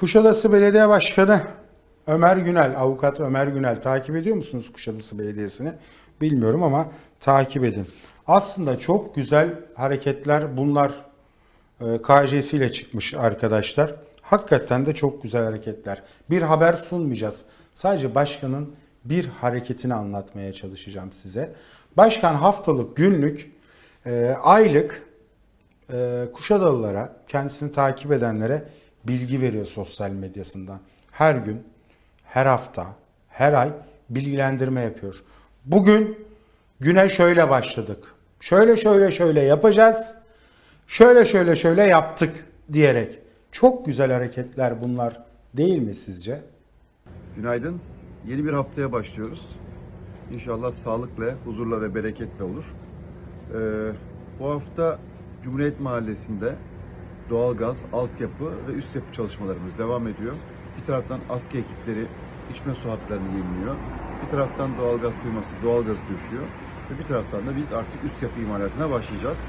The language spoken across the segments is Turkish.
Kuşadası Belediye Başkanı Ömer Günel, avukat Ömer Günel takip ediyor musunuz Kuşadası Belediyesi'ni? Bilmiyorum ama takip edin. Aslında çok güzel hareketler bunlar e, KJ'si ile çıkmış arkadaşlar. Hakikaten de çok güzel hareketler. Bir haber sunmayacağız. Sadece başkanın bir hareketini anlatmaya çalışacağım size. Başkan haftalık, günlük, e, aylık e, Kuşadalılara, kendisini takip edenlere bilgi veriyor sosyal medyasından. Her gün, her hafta, her ay bilgilendirme yapıyor. Bugün güne şöyle başladık. Şöyle şöyle şöyle yapacağız. Şöyle şöyle şöyle yaptık diyerek. Çok güzel hareketler bunlar değil mi sizce? Günaydın. Yeni bir haftaya başlıyoruz. İnşallah sağlıkla, huzurla ve bereketle olur. Ee, bu hafta Cumhuriyet Mahallesi'nde doğalgaz, altyapı ve üst yapı çalışmalarımız devam ediyor. Bir taraftan ASKİ ekipleri içme su hatlarını yeniliyor. Bir taraftan doğalgaz firması doğalgazı düşüyor. Ve bir taraftan da biz artık üst yapı imalatına başlayacağız.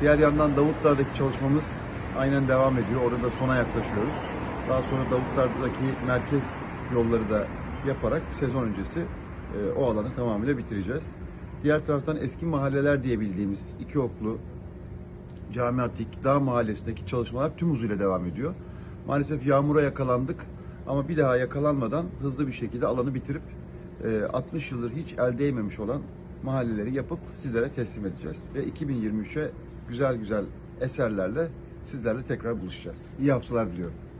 Diğer yandan Davutlar'daki çalışmamız aynen devam ediyor. Orada sona yaklaşıyoruz. Daha sonra Davutlar'daki merkez yolları da yaparak sezon öncesi e, o alanı tamamıyla bitireceğiz. Diğer taraftan eski mahalleler diye bildiğimiz iki oklu, Camiatik, Dağ Mahallesi'ndeki çalışmalar tüm hızıyla devam ediyor. Maalesef yağmura yakalandık ama bir daha yakalanmadan hızlı bir şekilde alanı bitirip e, 60 yıldır hiç el değmemiş olan mahalleleri yapıp sizlere teslim edeceğiz. Ve 2023'e güzel güzel eserlerle sizlerle tekrar buluşacağız. İyi haftalar diliyorum.